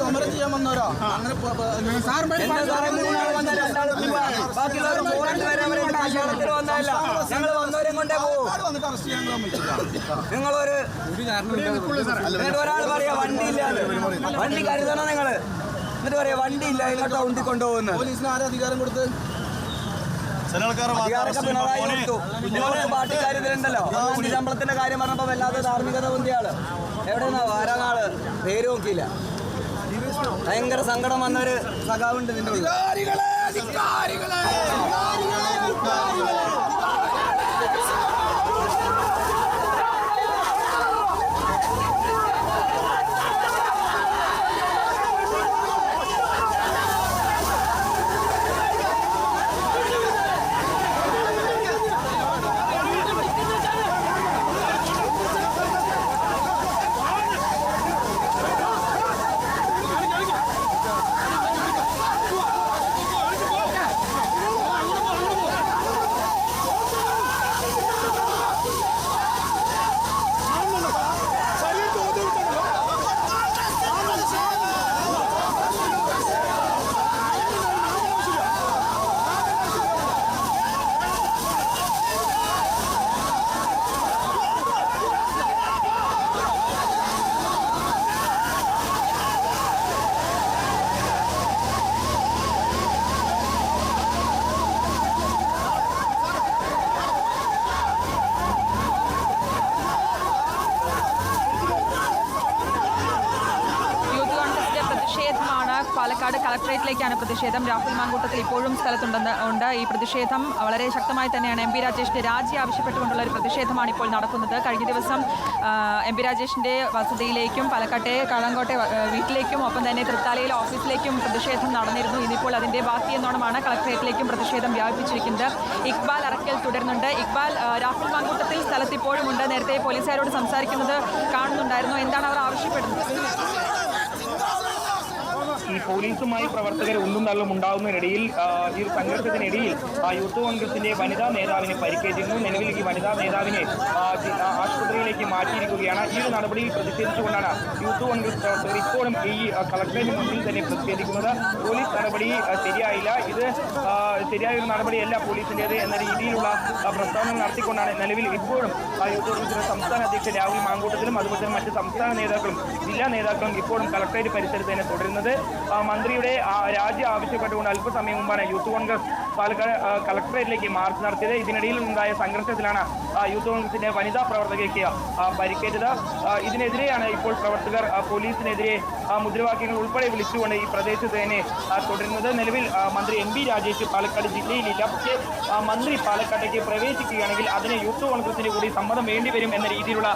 സമരം ചെയ്യാൻ വന്നവരോ അങ്ങനെ ബാക്കിയുള്ളവർ വന്നതല്ല ഞങ്ങൾ വന്നവരെ കൊണ്ടേ പോകും. നിങ്ങളൊരു ഒരാൾ പറയാ വണ്ടി ഇല്ല വണ്ടി കരുതണം നിങ്ങൾ. എന്നിട്ട് പറയാ വണ്ടി ഇല്ല ഇങ്ങോട്ട് ഉണ്ടി കൊണ്ടുപോകുന്നത്. പോലീസിന് ആരും അധികാരം കൊടുത്ത്. ശമ്പളത്തിന്റെ കാര്യം പറഞ്ഞപ്പോ വല്ലാതെ ധാർമ്മികത പൊന്തിയാൾ. എവിടെന്നാ? ആരാളാൾ പേര് നോക്കിയില്ല ഭയങ്കര സങ്കടം വന്നൊരു സഖാവുണ്ട് ഇതിന്റെ ഉള്ളിൽ യൂത്ത് കോൺഗ്രസിന്റെ പ്രതിഷേധമാണ് പാലക്കാട് കളക്ടറേറ്റിലേക്കാണ് പ്രതിഷേധം. രാഹുൽ മാങ്കൂട്ടത്തിൽ ഇപ്പോഴും സ്ഥലത്തുണ്ടെന്ന് ഉണ്ട്. ഈ പ്രതിഷേധം വളരെ ശക്തമായി തന്നെയാണ് എം പി രാജേഷിന്റെ രാജി ആവശ്യപ്പെട്ടുകൊണ്ടുള്ള ഒരു പ്രതിഷേധമാണ് ഇപ്പോൾ നടക്കുന്നത്. കഴിഞ്ഞ ദിവസം എം പി രാജേഷിന്റെ വസതിയിലേക്കും പാലക്കാട്ടെ കളങ്കോട്ടെ വീട്ടിലേക്കും ഒപ്പം തന്നെ തൃത്താലയിലെ ഓഫീസിലേക്കും പ്രതിഷേധം നടന്നിരുന്നു. ഇന്നിപ്പോൾ അതിന്റെ ബാക്കി എന്നോണമാണ് കളക്ടറേറ്റിലേക്കും പ്രതിഷേധം വ്യാപിപ്പിച്ചിരിക്കുന്നത്. ഇക്ബാൽ അറക്കൽ തുടരുന്നുണ്ട്. ഇക്ബാൽ രാഹുൽ മാങ്കൂട്ടത്തിൽ സ്ഥലത്ത് ഉണ്ട് നേരത്തെ പോലീസുകാരോട് സംസാരിക്കുന്നത് കാണുന്നുണ്ടായിരുന്നു. എന്താണ് അവർ ആവശ്യപ്പെടുന്നത്? ഈ പോലീസുമായി പ്രവർത്തകർ ഒന്നും തള്ളും ഉണ്ടാകുന്നതിനിടയിൽ ഈ സംഘർഷത്തിനിടയിൽ യൂത്ത് കോൺഗ്രസിന്റെ വനിതാ നേതാവിനെ പരിക്കേറ്റിരുന്നു. നിലവിൽ ഈ വനിതാ നേതാവിനെ ആശുപത്രിയിലേക്ക് മാറ്റിയിരിക്കുകയാണ്. ഈ ഒരു നടപടിയിൽ പ്രതിഷേധിച്ചുകൊണ്ടാണ് യൂത്ത് കോൺഗ്രസ് പ്രവർത്തകർ ഇപ്പോഴും ഈ കളക്ടറേറ്റ് മുന്നിൽ തന്നെ പ്രതിഷേധിക്കുന്നത്. പോലീസ് നടപടി ശരിയായില്ല. ഇത് ശരിയായ ഒരു നടപടിയല്ല പോലീസിന്റെത് എന്ന രീതിയിലുള്ള പ്രസ്താവന നടത്തിക്കൊണ്ടാണ് നിലവിൽ ഇപ്പോഴും യൂത്ത് കോൺഗ്രസിന്റെ സംസ്ഥാന അധ്യക്ഷൻ രാഹുൽ മാങ്കൂട്ടത്തിലും അതുപോലെ തന്നെ മറ്റ് സംസ്ഥാന നേതാക്കളും ജില്ലാ നേതാക്കളും ഇപ്പോഴും കളക്ടറേറ്റ് പരിസരത്ത് തന്നെ തുടരുന്നത്. മന്ത്രിയുടെ രാജി ആവശ്യപ്പെട്ടുകൊണ്ട് അല്പസമയം മുമ്പാണ് യൂത്ത് കോൺഗ്രസ് പാലക്കാട് കളക്ടറേറ്റിലേക്ക് മാർച്ച് നടത്തിയത്. ഇതിനിടയിൽ ഉണ്ടായ സംഘർഷത്തിലാണ് യൂത്ത് കോൺഗ്രസിന്റെ വനിതാ പ്രവർത്തകയ്ക്ക് പരിക്കേറ്റത്. ഇതിനെതിരെയാണ് ഇപ്പോൾ പ്രവർത്തകർ പോലീസിനെതിരെ മുദ്രാവാക്യങ്ങൾ ഉൾപ്പെടെ വിളിച്ചുകൊണ്ട് ഈ പ്രദേശത്ത് തന്നെ തുടരുന്നത്. നിലവിൽ മന്ത്രി എം പി രാജേഷ് പാലക്കാട് ജില്ലയിലില്ല. പക്ഷേ മന്ത്രി പാലക്കാട്ടേക്ക് പ്രവേശിക്കുകയാണെങ്കിൽ അതിന് യൂത്ത് കോൺഗ്രസിന്റെ കൂടി സമ്മതം വേണ്ടിവരും എന്ന രീതിയിലുള്ള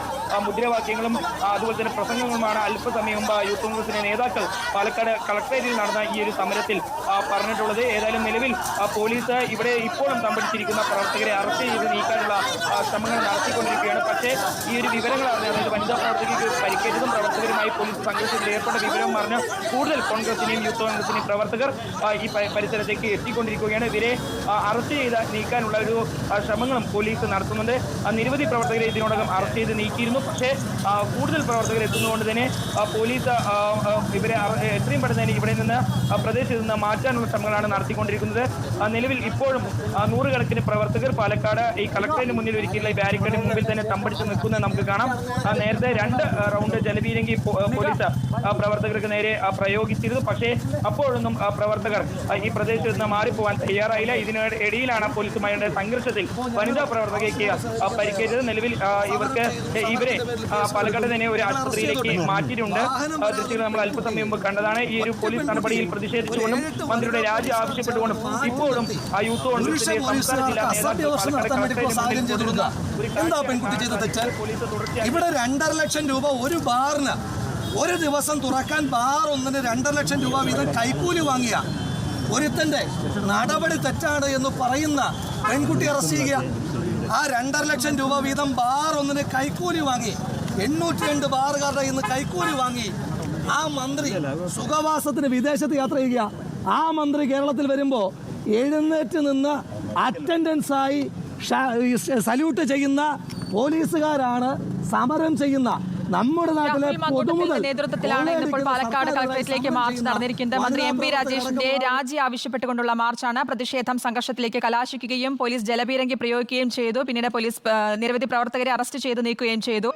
മുദ്രാവാക്യങ്ങളും അതുപോലെ തന്നെ പ്രസംഗങ്ങളുമാണ് അല്പസമയം മുമ്പ് യൂത്ത് കോൺഗ്രസിന്റെ നേതാക്കൾ പാലക്കാട് കളക്ടറേറ്റിൽ നടന്ന ഈ ഒരു സമരത്തിൽ പറഞ്ഞിട്ടുള്ളത്. ഏതായാലും നിലവിൽ ആ, പോലീസ് ഇവിടെ ഇപ്പോഴും തമ്പടിച്ചിരിക്കുന്ന പ്രവർത്തകരെ അറസ്റ്റ് ചെയ്ത് നീക്കാനുള്ള ശ്രമങ്ങൾ നടത്തിക്കൊണ്ടിരിക്കുകയാണ്. പക്ഷേ ഈ ഒരു വിവരങ്ങൾ അറിഞ്ഞ അതായത് വനിതാ പ്രവർത്തകർക്ക് പരിക്കേറ്റതും പ്രവർത്തകരുമായി പോലീസ് സംഘർഷത്തിൽ ഏർപ്പെട്ട വിവരം പറഞ്ഞ് കൂടുതൽ കോൺഗ്രസിനെയും യൂത്ത് കോൺഗ്രസിനെയും പ്രവർത്തകർ ഈ പരിസരത്തേക്ക് എത്തിക്കൊണ്ടിരിക്കുകയാണ്. ഇവരെ അറസ്റ്റ് ചെയ്ത് നീക്കാനുള്ള ഒരു ശ്രമങ്ങളും പോലീസ് നടത്തുന്നുണ്ട്. നിരവധി പ്രവർത്തകരെ ഇതിനോടകം അറസ്റ്റ് ചെയ്ത് നീക്കിയിരുന്നു. പക്ഷേ കൂടുതൽ പ്രവർത്തകർ എത്തുന്നതുകൊണ്ട് തന്നെ പോലീസ് ഇവരെ എത്രയും പെട്ടെന്ന് ഇവിടെ നിന്ന് പ്രദേശത്ത് നിന്ന് മാറ്റാനുള്ള ശ്രമങ്ങളാണ് നടത്തിക്കൊണ്ടിരിക്കുന്നത്. നിലവിൽ ഇപ്പോഴും നൂറുകണക്കിന് പ്രവർത്തകർ പാലക്കാട് ഈ കളക്ടറേറ്റിന് മുന്നിൽ ഒരുക്കിയുള്ള ഈ ബാരിക്കേഡിന് മുമ്പിൽ തന്നെ തമ്പടിച്ച് നിൽക്കുന്നത് നമുക്ക് കാണാം. നേരത്തെ രണ്ട് റൗണ്ട് ജലപീരങ്കി പോലീസ് പ്രവർത്തകർക്ക് നേരെ പ്രയോഗിച്ചിരുന്നു. പക്ഷേ അപ്പോഴൊന്നും പ്രവർത്തകർ ഈ പ്രദേശത്ത് നിന്ന് മാറിപ്പോവാൻ തയ്യാറായില്ല. ഇതിനിടയിലാണ് പോലീസുമായി സംഘർഷത്തിൽ വനിതാ പ്രവർത്തകയ്ക്ക് പരിക്കേറ്റത്. നിലവിൽ ഇവർക്ക് ഇവരെ പാലക്കാട് തന്നെ ഒരു ആശുപത്രിയിലേക്ക് മാറ്റിയിട്ടുണ്ട്. ദൃശ്യങ്ങൾ നമ്മൾ അല്പസമയം മുമ്പ് കണ്ടതാണ്. ഈ ഒരു പോലീസ് നടപടിയിൽ പ്രതിഷേധിച്ചുകൊണ്ടും മന്ത്രിയുടെ രാജി ആവശ്യപ്പെട്ടുകൊണ്ടും ഇപ്പോഴും കോൺഗ്രസിന്റെ സംസ്ഥാന ജില്ലാ നേതാക്കൾ പാലക്കാട് കളക്ടറേറ്റിന് മുന്നിൽ തുടരുന്ന ഒരു എന്താ പെൺകുട്ടി ചെയ്ത തെറ്റ്? ഇവിടെ രണ്ടര ലക്ഷം രൂപ ഒരു ബാറിന് ഒരു ദിവസം തുറക്കാൻ ബാർ ഒന്നിന് രണ്ടര ലക്ഷം രൂപ വീതം കൈക്കൂലി വാങ്ങിയ ഒരുത്തന്റെ നടപടി തെറ്റാണ് എന്ന് പറയുന്ന പെൺകുട്ടി അറസ്റ്റ് ചെയ്യുക. ആ രണ്ടര ലക്ഷം രൂപ വീതം ബാർ ഒന്നിന് കൈക്കൂലി വാങ്ങി. എണ്ണൂറ്റി രണ്ട് ബാറുകാരുടെ ഇന്ന് കൈക്കൂലി വാങ്ങി. ആ മന്ത്രി സുഖവാസത്തിന് വിദേശത്ത് യാത്ര ചെയ്യുക. ആ മന്ത്രി കേരളത്തിൽ വരുമ്പോൾ എഴുന്നേറ്റ് നിന്ന് അറ്റൻഡൻസ് ആയി സല്യൂട്ട് ചെയ്യുന്ന പോലീസുകാരാണ് സമരം ചെയ്യുന്ന നമ്മുടെ നാട്ടിലെ പൊതുമുതൽ നേതൃത്വത്തിലാണ് ഇന്നിപ്പോൾ പാലക്കാട് കളക്ടറേറ്റിലേക്ക് മാർച്ച് നടന്നിരിക്കുന്നത്. മന്ത്രി എം പി രാജേഷിന്റെ രാജി ആവശ്യപ്പെട്ടുകൊണ്ടുള്ള മാർച്ചാണ്. പ്രതിഷേധം സംഘർഷത്തിലേക്ക് കലാശിക്കുകയും പോലീസ് ജലപീരങ്കി പ്രയോഗിക്കുകയും ചെയ്തു. പിന്നീട് പോലീസ് നിരവധി പ്രവർത്തകരെ അറസ്റ്റ് ചെയ്തു നീക്കുകയും ചെയ്തു.